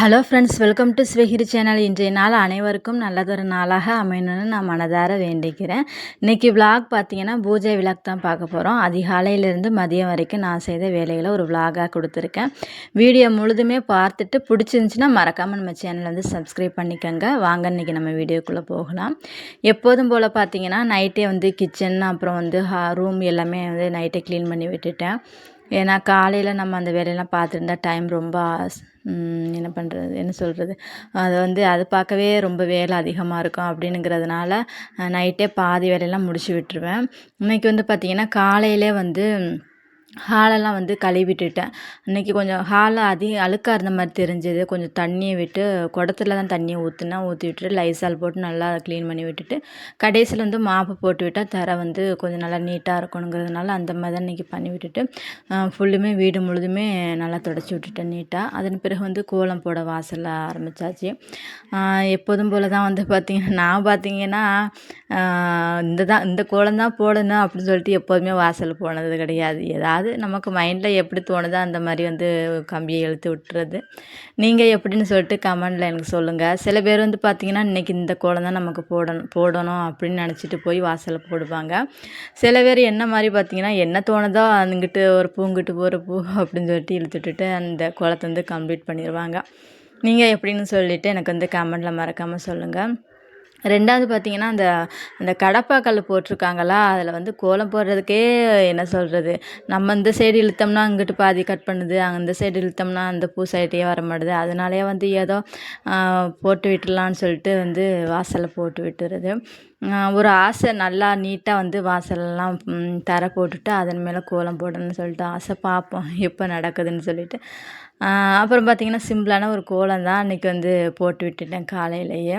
Hello friends welcome to ஸ்விகிரி channel இன்றைய நாள் அனைவருக்கும் நல்லதொரு நாளாக அமையணும்னு நான் மனதார வேண்டிக்கிறேன். இன்றைக்கி விலாக் பார்த்தீங்கன்னா பூஜை விலாக் தான் பார்க்க போகிறோம் அதிகாலையிலேருந்து மதியம் வரைக்கும் நான் செய்த வேலைகளை ஒரு விலாகாக கொடுத்துருக்கேன். வீடியோ முழுதுமே பார்த்துட்டு பிடிச்சிருந்துச்சின்னா மறக்காமல் நம்ம சேனலை வந்து சப்ஸ்கிரைப் பண்ணிக்கோங்க. வாங்க இன்றைக்கி நம்ம வீடியோக்குள்ளே போகலாம். எப்போதும் போல் பார்த்தீங்கன்னா நைட்டே வந்து கிச்சன் அப்புறம் வந்து ரூம் எல்லாமே வந்து நைட்டே க்ளீன் பண்ணி விட்டுட்டேன். ஏன்னா காலையில் நம்ம அந்த வேலையெல்லாம் பார்த்துருந்தா டைம் ரொம்ப என்ன பண்ணுறது என்ன சொல்கிறது அது வந்து அது பார்க்கவே ரொம்ப வேலை அதிகமாக இருக்கும் அப்படின்னுங்கிறதுனால நைட்டே பாதி வேலையெல்லாம் முடிச்சு விட்டுருவேன். இன்றைக்கி வந்து பார்த்திங்கன்னா காலையிலே வந்து ஹாலெல்லாம் வந்து கழுவிட்டுட்டேன். அன்றைக்கி கொஞ்சம் ஹால் அதிகம் அழுக்காக இருந்த மாதிரி தெரிஞ்சுது. கொஞ்சம் தண்ணியை விட்டு குடத்துல தான் தண்ணியை ஊற்றுனேன் ஊற்றி விட்டுட்டு லைசால் போட்டு நல்லா க்ளீன் பண்ணி விட்டுட்டு கடைசியில் வந்து மாப்பு போட்டு விட்டால் தரை வந்து கொஞ்சம் நல்லா நீட்டாக இருக்கணுங்கிறதுனால அந்த மாதிரி தான் இன்றைக்கி பண்ணி விட்டுட்டு ஃபுல்லுமே வீடு முழுதுமே நல்லா தொடச்சி விட்டுட்டேன் நீட்டாக அதன் பிறகு வந்து கோலம் போட வாசலில் ஆரம்பித்தாச்சு எப்போதும் போல் தான் வந்து பார்த்திங்கன்னா நான் பார்த்திங்கன்னா இந்த தான் இந்த கோலம் தான் போடணும் அப்படின்னு சொல்லிட்டு எப்போதுமே வாசல் போனது கிடையாது. ஏதாவது அது நமக்கு மைண்டில் எப்படி தோணுதோ அந்த மாதிரி வந்து கம்பியை இழுத்து விட்டுறது. நீங்கள் எப்படின்னு சொல்லிட்டு கமெண்டில் எனக்கு சொல்லுங்கள் சில பேர் வந்து பார்த்திங்கன்னா இன்றைக்கி இந்த கோலம் தான் நமக்கு போடணும் போடணும் அப்படின்னு நினச்சிட்டு போய் வாசலில் போடுவாங்க. சில பேர் என்ன மாதிரி பார்த்திங்கன்னா என்ன தோணுதோ அங்கிட்டு ஒரு பூங்கிட்டு போகிற பூ அப்படின்னு சொல்லிட்டு இழுத்துட்டுட்டு அந்த கோலத்தை வந்து கம்ப்ளீட் பண்ணிடுவாங்க நீங்கள் எப்படின்னு சொல்லிவிட்டு எனக்கு வந்து கமெண்டில் மறக்காமல் சொல்லுங்கள் ரெண்டாவது பார்த்தீங்கன்னா அந்த அந்த கடப்பாக்கல் போட்டிருக்காங்களா? அதில் வந்து கோலம் போடுறதுக்கே என்ன சொல்கிறது நம்ம இந்த சைடு இழுத்தோம்னா அங்கிட்டு பாதி கட் பண்ணுது அந்த சைடு இழுத்தோம்னா அந்த பூ சைட்டே வர மாட்டுது. அதனாலே வந்து ஏதோ போட்டு விட்டுடலான்னு சொல்லிட்டு வந்து வாசலில் போட்டு விட்டுறது. ஒரு ஆசை நல்லா நீட்டாக வந்து வாசலெல்லாம் தர போட்டுட்டு அதன் மேலே கோலம் போடணும்னு சொல்லிட்டு ஆசை. பார்ப்போம் எப்போ நடக்குதுன்னு சொல்லிட்டு. அப்புறம் பார்த்திங்கன்னா சிம்பிளான ஒரு கோலம் தான் அன்றைக்கி வந்து போட்டு விட்டுட்டேன் காலையிலேயே.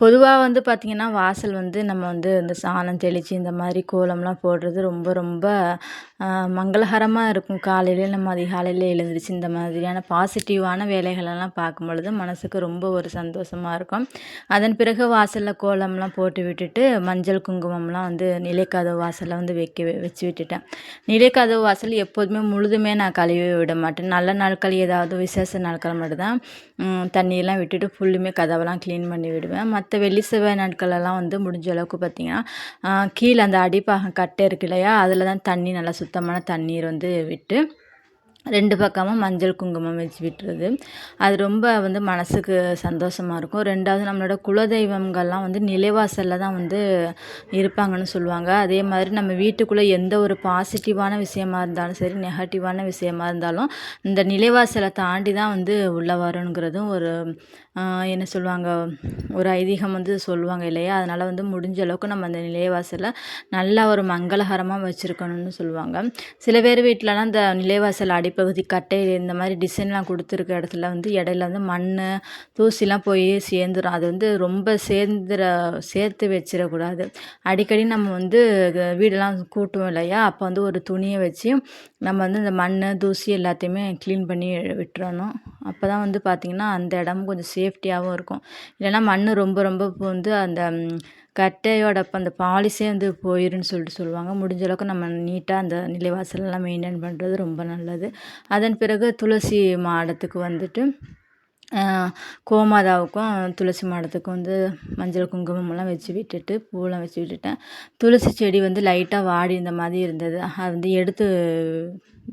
பொதுவாக வந்து பார்த்திங்கன்னா வாசல் வந்து நம்ம வந்து இந்த சாணம் தெளித்து இந்த மாதிரி கோலம்லாம் போடுறது ரொம்ப ரொம்ப மங்களகரமாக இருக்கும். காலையிலே நம்ம அதிகாலையில் எழுந்திரிச்சு இந்த மாதிரியான பாசிட்டிவான வேலைகளெல்லாம் பார்க்கும் பொழுது ரொம்ப ஒரு சந்தோஷமாக இருக்கும். அதன் பிறகு வாசலில் கோலம்லாம் போட்டு விட்டுட்டு மஞ்சள் குங்குமம்லாம் வந்து நிலைக்கதவு வாசலில் வந்து வைக்க வச்சு விட்டுட்டேன். நிலைக்கதவு வாசல் எப்போதுமே முழுதுமே நான் கழுவி விட மாட்டேன். நல்ல நாட்கள் ஏதாவது விசேஷ நாட்கள் மட்டும்தான் தண்ணியெல்லாம் விட்டுட்டு ஃபுல்லுமே கதவெல்லாம் க்ளீன் பண்ணி விடுவேன் மற்ற வெள்ளி செவ்வாய் நாட்களெல்லாம் வந்து முடிஞ்ச அளவுக்கு பார்த்திங்கன்னா கீழே அந்த அடிப்பாகம் கட்டை இருக்கு இல்லையா? அதில் தான் தண்ணி நல்லா சுத்தமான தண்ணீர் வந்து விட்டு ரெண்டு பக்கமும் மஞ்சள் குங்குமம் வச்சு விட்டுறது. அது ரொம்ப வந்து மனசுக்கு சந்தோஷமாக இருக்கும். ரெண்டாவது நம்மளோட குலதெய்வங்கள்லாம் வந்து நிலைவாசலில் தான் வந்து இருப்பாங்கன்னு சொல்லுவாங்க. அதே மாதிரி நம்ம வீட்டுக்குள்ளே எந்த ஒரு பாசிட்டிவான விஷயமா இருந்தாலும் சரி நெகட்டிவான விஷயமா இருந்தாலும் இந்த நிலைவாசலை தாண்டி தான் வந்து உள்ளே வரணுங்கிறதும் ஒரு என்ன சொல்லுவாங்க ஒரு ஐதீகம் வந்து சொல்லுவாங்க இல்லையா? அதனால் வந்து முடிஞ்ச அளவுக்கு நம்ம அந்த நிலைவாசலை நல்லா ஒரு மங்களகரமாக வச்சுருக்கணும்னு சொல்லுவாங்க. சில பேர் வீட்டிலலாம் இந்த நிலைவாசல் அடிப்பகுதி கட்டை இந்த மாதிரி டிசைன்லாம் கொடுத்துருக்க இடத்துல வந்து இடையில வந்து மண் தூசிலாம் போய் சேர்ந்துடும் அது வந்து ரொம்ப சேர்ந்துற சேர்த்து வச்சிடக்கூடாது. அடிக்கடி நம்ம வந்து வீடெல்லாம் கூட்டுவோம் இல்லையா? அப்போ வந்து ஒரு துணியை வச்சு நம்ம வந்து இந்த மண் தூசி எல்லாத்தையுமே க்ளீன் பண்ணி விட்டுறணும். அப்போ தான் வந்து பார்த்திங்கன்னா அந்த இடமும் கொஞ்சம் சேஃப்டியாகவும் இருக்கும். இல்லைன்னா மண் ரொம்ப ரொம்ப வந்து அந்த கட்டையோட அந்த பாலிஷே வந்து போயிருன்னு சொல்லிட்டு சொல்லுவாங்க. முடிஞ்ச அளவுக்கு நம்ம நீட்டாக அந்த நிலைவாசலெல்லாம் மெயின்டைன் பண்ணுறது ரொம்ப நல்லது. அதன் பிறகு துளசி மாடத்துக்கு வந்துட்டு கோமாதாவுக்கும் துளசி மாடத்துக்கும் வந்து மஞ்சள் குங்குமம்லாம் வச்சு விட்டுட்டு பூலாம் வச்சு விட்டுட்டேன். துளசி செடி வந்து லைட்டாக வாடி இந்த மாதிரி இருந்தது. அது வந்து எடுத்து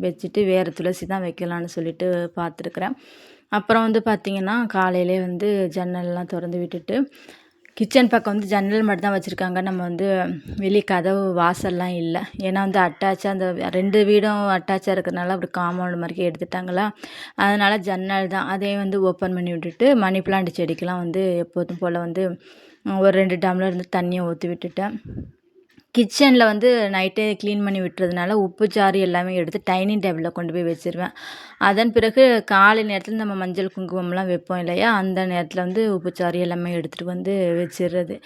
வச்சுட்டு வேறு துளசி தான் வைக்கலான்னு சொல்லிட்டு பார்த்துருக்குறேன். அப்புறம் வந்து பார்த்திங்கன்னா காலையிலே வந்து ஜன்னல்லாம் திறந்து விட்டுட்டு கிச்சன் பக்கம் வந்து ஜன்னல் மட்டும் தான் வச்சுருக்காங்க. நம்ம வந்து வெளியே கதவு வாசல்லாம் இல்லை. ஏன்னா வந்து அட்டாச்சாக அந்த ரெண்டு வீடும் அட்டாச்சாக இருக்கிறனால அப்படி காம்பவுண்ட் மாதிரி எடுத்துட்டாங்களா? அதனால் ஜன்னல் தான். அதையும் வந்து ஓப்பன் பண்ணி விட்டுட்டு மணி பிளான்ட் செடிக்கெலாம் வந்து எப்போதும் போல் வந்து ஒரு ரெண்டு டம்ளர் வந்து தண்ணியை ஊற்றி விட்டுட்டேன். கிச்சனில் வந்து நைட்டே க்ளீன் பண்ணி விட்டுறதுனால உப்பு சாறு எல்லாமே எடுத்து டைனிங் டேபிளில் கொண்டு போய் வச்சுருவேன். அதன் பிறகு காலை நேரத்தில் நம்ம மஞ்சள் குங்குமம்லாம் வைப்போம் இல்லையா? அந்த நேரத்தில் வந்து உப்பு சாறு எல்லாமே எடுத்துகிட்டு வந்து வச்சிடுறது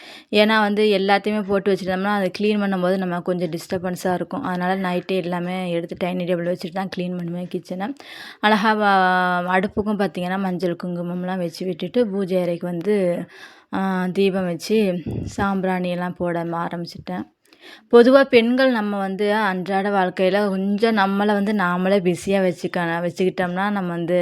ஏன்னா வந்து எல்லாத்தையுமே போட்டு வச்சுருந்தோம்னா அதை க்ளீன் பண்ணும்போது நம்ம கொஞ்சம் டிஸ்டர்பன்ஸாக இருக்கும். அதனால் நைட்டே எல்லாமே எடுத்து டைனிங் டேபிள் வச்சுட்டு தான் க்ளீன் பண்ணுவேன் கிச்சனை. அழகாக அடுப்புக்கும் பார்த்திங்கன்னா மஞ்சள் குங்குமம்லாம் வச்சு விட்டுட்டு பூஜை அறைக்கு வந்து தீபம் வச்சு சாம்பிராணி எல்லாம் போட ஆரம்பிச்சிட்டேன். பொதுவாக பெண்கள் நம்ம வந்து அன்றாட வாழ்க்கையில் கொஞ்சம் நம்மளை வந்து நாமளே பிஸியாக வச்சுக்க வச்சுக்கிட்டோம்னா, நம்ம வந்து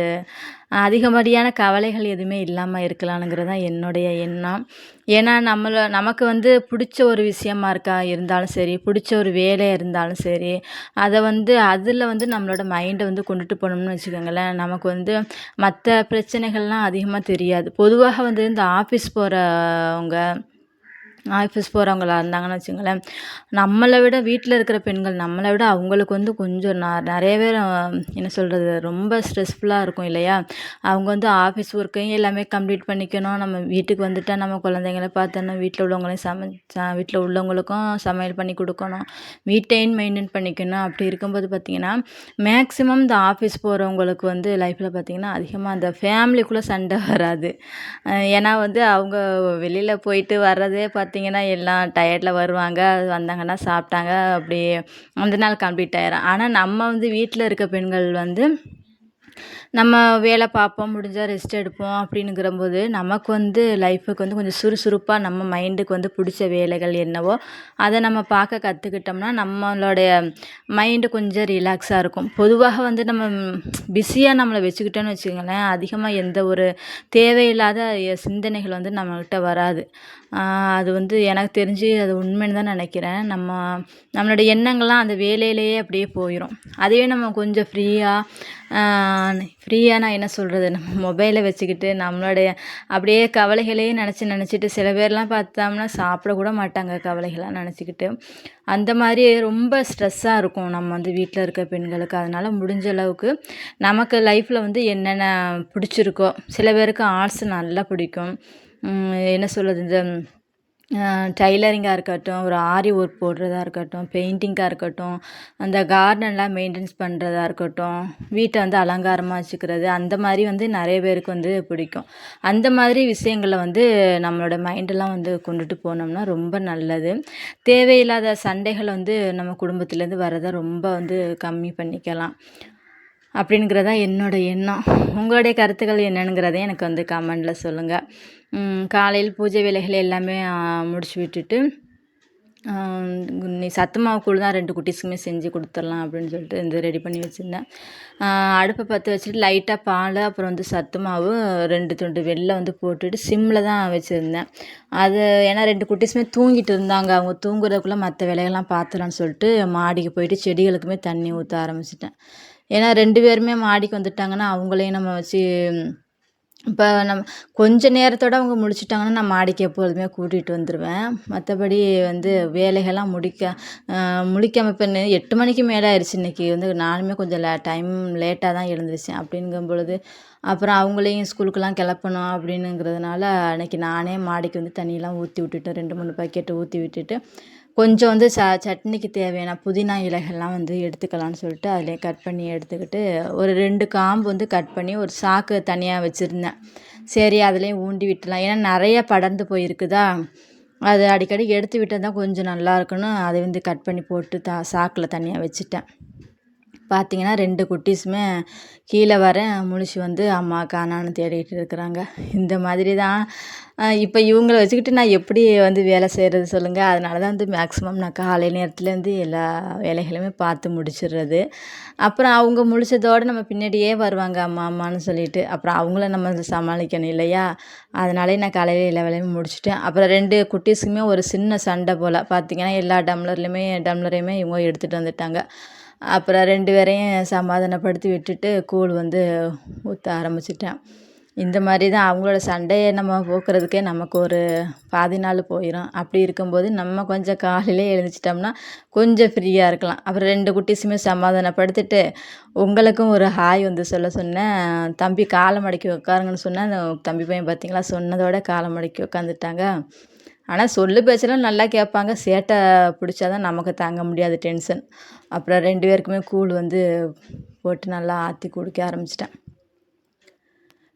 அதிகப்படியான கவலைகள் எதுவுமே இல்லாமல் இருக்கலாம்ங்கிறது தான் என்னுடைய எண்ணம். ஏன்னா, நம்மளை நமக்கு வந்து பிடிச்ச ஒரு விஷயமா இருக்கா இருந்தாலும் சரி, பிடிச்ச ஒரு வேலையாக இருந்தாலும் சரி, அதை வந்து அதில் வந்து நம்மளோட மைண்டை வந்து கொண்டுட்டு போனோம்னு வச்சுக்கோங்களேன், நமக்கு வந்து மற்ற பிரச்சனைகள்லாம் அதிகமாக தெரியாது. பொதுவாக வந்து இந்த ஆஃபீஸ் போகிறவங்க ஆஃபீஸ் போகிறவங்களா இருந்தாங்கன்னு வச்சுங்களேன் நம்மளை விட வீட்டில் இருக்கிற பெண்கள் நம்மளை விட அவங்களுக்கு வந்து கொஞ்சம் ந நிறைய பேர் என்ன சொல்கிறது ரொம்ப ஸ்ட்ரெஸ்ஃபுல்லாக இருக்கும் இல்லையா? அவங்க வந்து ஆஃபீஸ் ஒர்க்கையும் எல்லாமே கம்ப்ளீட் பண்ணிக்கணும். நம்ம வீட்டுக்கு வந்துட்டால் நம்ம குழந்தைங்கள பார்த்தோன்னா வீட்டில் உள்ளவங்களையும் சமை வீட்டில் உள்ளவங்களுக்கும் சமையல் பண்ணி கொடுக்கணும். வீட்டையும் மெயின்டைன் பண்ணிக்கணும். அப்படி இருக்கும்போது பார்த்திங்கன்னா மேக்ஸிமம் இந்த ஆஃபீஸ் போகிறவங்களுக்கு வந்து லைஃப்பில் பார்த்திங்கன்னா அதிகமாக அந்த ஃபேமிலிக்குள்ளே சண்டை வராது. ஏன்னா வந்து அவங்க வெளியில் போயிட்டு வர்றதே பார்த்து பார்த்திங்கன்னா எல்லாம் டயர்டில் வருவாங்க வந்தாங்கன்னா சாப்பிட்டாங்க அப்படியே அந்த நாள் கம்ப்ளீட் ஆயிரும். ஆனால் நம்ம வந்து வீட்டில் இருக்க பெண்கள் வந்து நம்ம வேலை பார்ப்போம் முடிஞ்சால் ரெஸ்ட் எடுப்போம் அப்படின்னுங்கிறம்போது நமக்கு வந்து லைஃபுக்கு வந்து கொஞ்சம் சுறுசுறுப்பாக நம்ம மைண்டுக்கு வந்து பிடிச்ச வேலைகள் என்னவோ அதை நம்ம பார்க்க கற்றுக்கிட்டோம்னா நம்மளுடைய மைண்டு கொஞ்சம் ரிலாக்ஸாக இருக்கும். பொதுவாக வந்து நம்ம பிஸியாக நம்மளை வச்சுக்கிட்டோன்னு வச்சுக்கோங்களேன் அதிகமாக எந்த ஒரு தேவையில்லாத சிந்தனைகள் வந்து நம்மக்கிட்ட வராது. அது வந்து எனக்கு தெரிஞ்சு அது உண்மைன்னு தான் நினைக்கிறேன். நம்ம நம்மளுடைய எண்ணங்கள்லாம் அந்த வேலையிலேயே அப்படியே போயிடும் அதுவே நம்ம கொஞ்சம் ஃப்ரீயாக ஃப்ரீயாக நான் என்ன சொல்கிறது நம்ம மொபைலை வச்சுக்கிட்டு நம்மளுடைய அப்படியே கவலைகளையே நினச்சி நினச்சிட்டு சில பேர்லாம் பார்த்தோம்னா சாப்பிடக்கூட மாட்டாங்க கவலைகளாக நினச்சிக்கிட்டு. அந்த மாதிரி ரொம்ப ஸ்ட்ரெஸ்ஸாக இருக்கும் நம்ம வந்து வீட்டில் இருக்க பெண்களுக்கு. அதனால் முடிஞ்ச அளவுக்கு நமக்கு லைஃப்பில் வந்து என்னென்ன பிடிச்சிருக்கோ சில பேருக்கு ஆர்ட்ஸ் நல்லா பிடிக்கும். என்ன சொல்கிறது இந்த டைலரிங்காக இருக்கட்டும் ஒரு ஆரி ஒர்க் போடுறதா இருக்கட்டும் பெயிண்டிங்காக இருக்கட்டும் அந்த கார்டன்லாம் மெயின்டெனன்ஸ் பண்ணுறதா இருக்கட்டும் வீட்டை வந்து அலங்காரமாக வச்சுக்கிறது அந்த மாதிரி வந்து நிறைய பேருக்கு வந்து பிடிக்கும். அந்த மாதிரி விஷயங்களை வந்து நம்மளோட மைண்டெல்லாம் வந்து கொண்டுட்டு போனோம்னா ரொம்ப நல்லது. தேவையில்லாத சண்டைகள் வந்து நம்ம குடும்பத்துலேருந்து வரதை ரொம்ப வந்து கம்மி பண்ணிக்கலாம். அப்படிங்கிறதா என்னோடய எண்ணம். உங்களுடைய கருத்துக்கள் என்னென்னுங்கிறதையும் எனக்கு வந்து கமெண்டில் சொல்லுங்கள் காலையில் பூஜை வேலைகள் எல்லாமே முடிச்சு விட்டுட்டு நீ சத்து மாவு கூழ் தான் ரெண்டு குட்டீஸுக்குமே செஞ்சு கொடுத்துர்லாம் அப்படின்னு சொல்லிட்டு இந்த ரெடி பண்ணி வச்சுருந்தேன். அடுப்பை பற்ற வச்சுட்டு லைட்டாக பால் அப்புறம் வந்து சத்து மாவு ரெண்டு துண்டு வெளில வந்து போட்டுட்டு சிம்மில் தான் வச்சுருந்தேன். அது ஏன்னா ரெண்டு குட்டீஸுமே தூங்கிட்டு இருந்தாங்க. அவங்க தூங்குறதுக்குள்ளே மற்ற வேலையெல்லாம் பார்த்துலான்னு சொல்லிட்டு மாடிக்கு போயிட்டு செடிகளுக்குமே தண்ணி ஊற்ற ஆரம்பிச்சிட்டேன். ஏன்னா ரெண்டு பேருமே மாடிக்கு வந்துட்டாங்கன்னா அவங்களையும் நம்ம வச்சு இப்போ நம்ம கொஞ்ச நேரத்தோட அவங்க முடிச்சிட்டாங்கன்னா நான் மாடிக்கு எப்பொழுதுமே கூட்டிகிட்டு வந்துடுவேன் மற்றபடி வந்து வேலைகள்லாம் முடிக்க முடிக்காமல் இப்போ எட்டு மணிக்கு மேலே ஆயிடுச்சு இன்றைக்கி வந்து நானுமே கொஞ்சம் லே டைம் லேட்டாக தான் எழுந்துருச்சு அப்படிங்கும் பொழுது அப்புறம் அவங்களையும் ஸ்கூலுக்கெல்லாம் கிளப்பணும் அப்படின்னுங்கிறதுனால அன்றைக்கி நானே மாடிக்கு வந்து தண்ணியெலாம் ஊற்றி விட்டுட்டு ரெண்டு மூணு பக்கெட்டு ஊற்றி விட்டுட்டு கொஞ்சம் வந்து ச சட்னிக்கு தேவையான புதினா இலைகள்லாம் வந்து எடுத்துக்கலாம்னு சொல்லிட்டு அதிலே கட் பண்ணி எடுத்துக்கிட்டு ஒரு ரெண்டு காம்பு வந்து கட் பண்ணி ஒரு சாக்கு தனியாக வச்சுருந்தேன். சரி அதுலேயும் ஊண்டி விட்டுலாம் ஏன்னா நிறைய படர்ந்து போயிருக்குதா? அது அடிக்கடி எடுத்து விட்டால் தான் கொஞ்சம் நல்லா இருக்குன்னு அதை வந்து கட் பண்ணி போட்டு தா சாக்கில் தனியாக வச்சுட்டேன். பார்த்தீங்கன்னா ரெண்டு குட்டீஸுமே கீழே வர முழிச்சு வந்து அம்மா காணான்னு தேடிகிட்டு இருக்கிறாங்க. இந்த மாதிரி தான் இப்போ இவங்கள வச்சுக்கிட்டு நான் எப்படி வந்து வேலை செய்கிறது சொல்லுங்கள் அதனால தான் வந்து மேக்ஸிமம் நான் காலை நேரத்துலேருந்து எல்லா வேலைகளையுமே பார்த்து முடிச்சிடுறது. அப்புறம் அவங்க முடிச்சதோடு நம்ம பின்னாடியே வருவாங்க அம்மா அம்மான்னு சொல்லிட்டு. அப்புறம் அவங்கள நம்ம சமாளிக்கணும் இல்லையா? அதனாலே நான் காலையில் எல்லா வேலையுமே முடிச்சுட்டேன். அப்புறம் ரெண்டு குட்டீஸுக்குமே ஒரு சின்ன சண்டை போல். பார்த்திங்கன்னா எல்லா டம்ளர்லையுமே டம்ளரையுமே இவங்க எடுத்துகிட்டு வந்துட்டாங்க. அப்புறம் ரெண்டு பேரையும் சமாதானப்படுத்தி விட்டுட்டு கூழ் வந்து ஊற்ற ஆரம்பிச்சிட்டேன். இந்த மாதிரி தான் அவங்களோட சண்டையை நம்ம போக்குறதுக்கே நமக்கு ஒரு பாதி நாள் போயிடும் அப்படி இருக்கும்போது நம்ம கொஞ்சம் காலையிலே எழுந்திரிச்சிட்டோம்னா கொஞ்சம் ஃப்ரீயாக இருக்கலாம். அப்புறம் ரெண்டு குட்டீஸுமே சமாதானப்படுத்திட்டு உங்களுக்கும் ஒரு ஹாய் வந்து சொல்ல சொன்னேன். தம்பி காலை மடக்கி உட்காருங்கன்னு சொன்னேன். அந்த தம்பி பையன் பார்த்தீங்களா? சொன்னதோட காலை மடக்கி உட்காந்துட்டாங்க. ஆனால் சொல்லு பேச்செல்லாம் நல்லா கேட்பாங்க. சேட்டை பிடிச்சா தான் நமக்கு தாங்க முடியாது டென்ஷன் அப்புறம் ரெண்டு பேருக்குமே கூழ் வந்து போட்டு நல்லா ஆற்றி குடிக்க ஆரம்பிச்சிட்டேன்.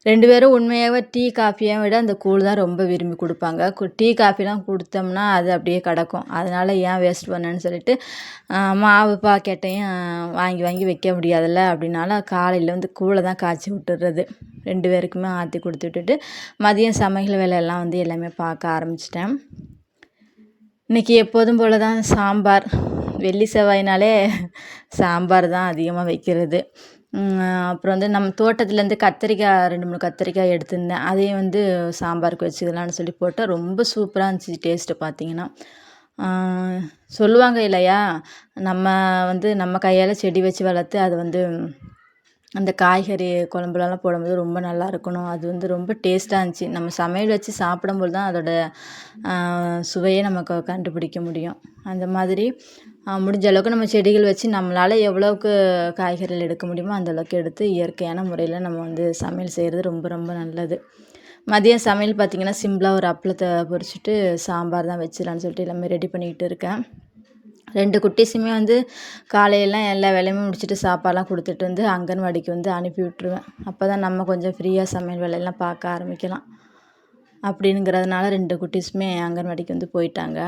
ரெண்டு பேரும் உண்மையாகவே டீ காஃபியை விட அந்த கூழ் தான் ரொம்ப விரும்பி கொடுப்பாங்க. டீ காஃபிலாம் கொடுத்தோம்னா அது அப்படியே கிடக்கும். அதனால் ஏன் வேஸ்ட் பண்ணேன்னு சொல்லிட்டு மாவு பாக்கெட்டையும் வாங்கி வாங்கி வைக்க முடியாதுல்ல? அப்படின்னால காலையில் வந்து கூழை தான் காய்ச்சி விட்டுறது. ரெண்டு பேருக்குமே ஆற்றி கொடுத்து விட்டுட்டு மதியம் சமையல் வேலையெல்லாம் வந்து எல்லாமே பார்க்க ஆரம்பிச்சிட்டேன். இன்றைக்கி எப்போதும் போல் தான் சாம்பார். வெள்ளி செவ்வாய்னாலே சாம்பார் தான் அதிகமாக வைக்கிறது. அப்புறம் வந்து நம்ம தோட்டத்துலேருந்து கத்திரிக்காய் ரெண்டு மூணு கத்திரிக்காய் எடுத்திருந்தேன். அதையும் வந்து சாம்பாருக்கு வச்சுக்கலான்னு சொல்லி போட்டால் ரொம்ப சூப்பராக இருந்துச்சு டேஸ்ட்டு பார்த்தீங்கன்னா. சொல்லுவாங்க இல்லையா? நம்ம வந்து நம்ம கையால் செடி வச்சு வளர்த்து அது வந்து அந்த காய்கறி குழம்புலலாம் போடும்போது ரொம்ப நல்லா இருக்கணும். அது வந்து ரொம்ப டேஸ்ட்டாக இருந்துச்சு. நம்ம சமையல் வச்சு சாப்பிடும்போது தான் அதோடய சுவையே நமக்கு கண்டுபிடிக்க முடியும். அந்த மாதிரி முடிஞ்ச அளவுக்கு நம்ம செடிகள் வச்சு நம்மளால் எவ்வளோவுக்கு காய்கறிகள் எடுக்க முடியுமோ அந்தளவுக்கு எடுத்து இயற்கையான முறையில் நம்ம வந்து சமையல் செய்கிறது ரொம்ப ரொம்ப நல்லது. மதியம் சமையல் பார்த்திங்கன்னா சிம்பிளாக ஒரு அப்பளத்தை பொரிச்சிட்டு சாம்பார் தான் வச்சிடலான்னு சொல்லிட்டு எல்லாமே ரெடி பண்ணிக்கிட்டு இருக்கேன். ரெண்டு குட்டீஸுமே வந்து காலையெல்லாம் எல்லா வேலையுமே முடிச்சுட்டு சாப்பாடெலாம் கொடுத்துட்டு வந்து அங்கன்வாடிக்கு வந்து அனுப்பி விட்ருவேன் அப்போ தான் நம்ம கொஞ்சம் ஃப்ரீயாக சமையல் வேலையெல்லாம் பார்க்க ஆரம்பிக்கலாம். அப்படிங்கிறதுனால ரெண்டு குட்டீஸுமே அங்கன்வாடிக்கு வந்து போயிட்டாங்க.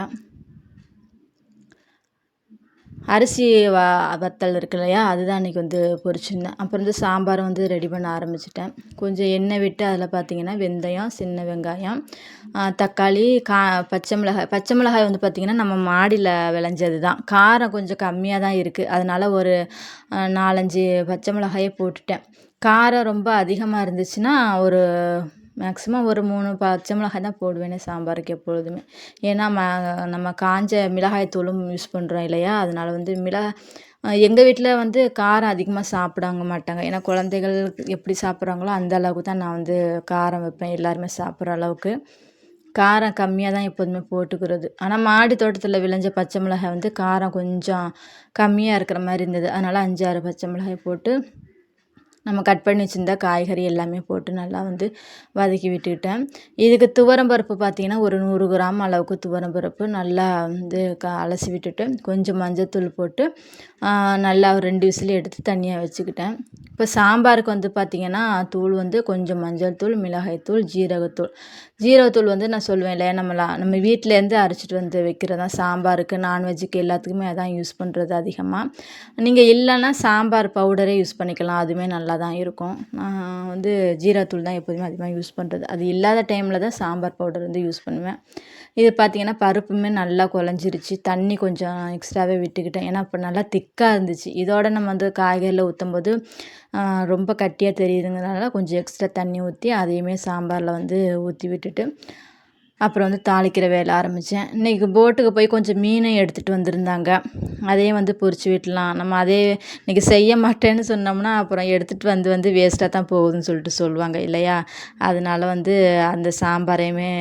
அரிசி வ வத்தல் இருக்கு இல்லையா அதுதான் அன்றைக்கி வந்து பொரிச்சிருந்தேன். அப்புறம் வந்து சாம்பார் வந்து ரெடி பண்ண ஆரம்பிச்சிட்டேன். கொஞ்சம் எண்ணெய் விட்டு அதில் பார்த்திங்கன்னா வெந்தயம் சின்ன வெங்காயம் தக்காளி கா பச்சை மிளகாய். பச்சை மிளகாய் வந்து பார்த்திங்கன்னா நம்ம மாடியில் விளைஞ்சது தான் காரம் கொஞ்சம் கம்மியாக தான் இருக்குது அதனால் ஒரு நாலஞ்சு பச்சை மிளகாயே போட்டுட்டேன். காரம் ரொம்ப அதிகமாக இருந்துச்சுன்னா ஒரு மேக்ஸிமம் ஒரு மூணு பச்சை மிளகாய் தான் போடுவேன் சாம்பாருக்கு எப்பொழுதுமே. ஏன்னா ம நம்ம காஞ்ச மிளகாய் தூளும் யூஸ் பண்ணுறோம் இல்லையா? அதனால் வந்து மிளகாய் எங்கள் வீட்டில் வந்து காரம் அதிகமாக சாப்பிடாங்க மாட்டாங்க. ஏன்னா குழந்தைகள் எப்படி சாப்பிட்றாங்களோ அந்த அளவுக்கு தான் நான் வந்து காரம் வைப்பேன். எல்லாருமே சாப்பிட்ற அளவுக்கு. காரம் கம்மியாக தான் எப்போதுமே போட்டுக்கிறது. ஆனால் மாடி தோட்டத்தில் விளைஞ்ச பச்சை மிளகாய் வந்து காரம் கொஞ்சம் கம்மியாக இருக்கிற மாதிரி இருந்தது. அதனால் அஞ்சாறு பச்சை மிளகாய் போட்டு நம்ம கட் பண்ணி வச்சுருந்தா காய்கறி எல்லாமே போட்டு நல்லா வந்து வதக்கி விட்டுக்கிட்டேன். இதுக்கு துவரம் பருப்பு பார்த்திங்கன்னா ஒரு நூறு கிராம் அளவுக்கு துவரம் பருப்பு நல்லா வந்து க அலசி விட்டுட்டு கொஞ்சம் மஞ்சத்தூள் போட்டு நல்லா ஒரு ரெண்டு விசில் எடுத்து தனியாக வச்சுக்கிட்டேன். இப்போ சாம்பாருக்கு வந்து பார்த்திங்கன்னா தூள் வந்து கொஞ்சம் மஞ்சள் தூள் மிளகாய்த்தூள் ஜீரகத்தூள் ஜீரகத்தூள் வந்து நான் சொல்லுவேன் இல்லையா நம்மளா நம்ம வீட்டிலேருந்து அரைச்சிட்டு வந்து வைக்கிறது தான் சாம்பாருக்கு நான்வெஜ்ஜுக்கு எல்லாத்துக்குமே அதான் யூஸ் பண்ணுறது அதிகமாக நீங்கள் இல்லைன்னா சாம்பார் பவுடரே யூஸ் பண்ணிக்கலாம் அதுவுமே நல்லா நல்லா தான் இருக்கும். நான் வந்து ஜீராத்தூள் தான் எப்போதுமே அதிகமாக யூஸ் பண்ணுறது அது இல்லாத டைமில் தான் சாம்பார் பவுடர் வந்து யூஸ் பண்ணுவேன். இது பார்த்திங்கன்னா பருப்புமே நல்லா குழஞ்சிருச்சு. தண்ணி கொஞ்சம் எக்ஸ்ட்ராவே விட்டுக்கிட்டேன். ஏன்னா இப்போ நல்லா திக்காக இருந்துச்சு. இதோட நம்ம வந்து காய்கறியில் ஊற்றும் போது ரொம்ப கட்டியாக தெரியுதுங்கிறதுனால கொஞ்சம் எக்ஸ்ட்ரா தண்ணி ஊற்றி அதையுமே சாம்பாரில் வந்து ஊற்றி விட்டுட்டு அப்புறம் வந்து தாளிக்கிற வேலை ஆரம்பித்தேன். இன்றைக்கி போட்டுக்கு போய் கொஞ்சம் மீனும் எடுத்துகிட்டு வந்திருந்தாங்க. அதையும் வந்து பொறிச்சு விடலாம் நம்ம அதே இன்றைக்கி செய்ய மாட்டேன்னு சொன்னோம்னா அப்புறம் எடுத்துகிட்டு வந்து வந்து வேஸ்ட்டாக தான் போகுதுன்னு சொல்லிட்டு சொல்லுவாங்க இல்லையா? அதனால் வந்து அந்த சாம்பாரையுமே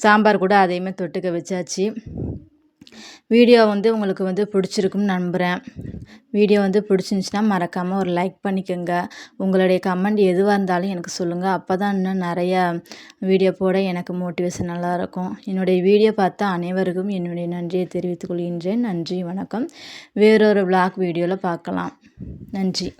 சாம்பார் கூட அதையுமே தொட்டுக்க வச்சாச்சு. வீடியோ வந்து உங்களுக்கு வந்து பிடிச்சிருக்கும்னு நம்புகிறேன் வீடியோ வந்து பிடிச்சிருந்துச்சின்னா மறக்காமல் ஒரு லைக் பண்ணிக்கோங்க. உங்களுடைய கமெண்ட் எதுவாக இருந்தாலும் எனக்கு சொல்லுங்கள் அப்போ தான் இன்னும் நிறையா வீடியோ போட எனக்கு மோட்டிவேஷன் நல்லா இருக்கும். என்னுடைய வீடியோ பார்த்தா அனைவருக்கும் என்னுடைய நன்றியை தெரிவித்துக் கொள்கின்றேன். நன்றி வணக்கம். வேறொரு விளாக் வீடியோவில் பார்க்கலாம். நன்றி.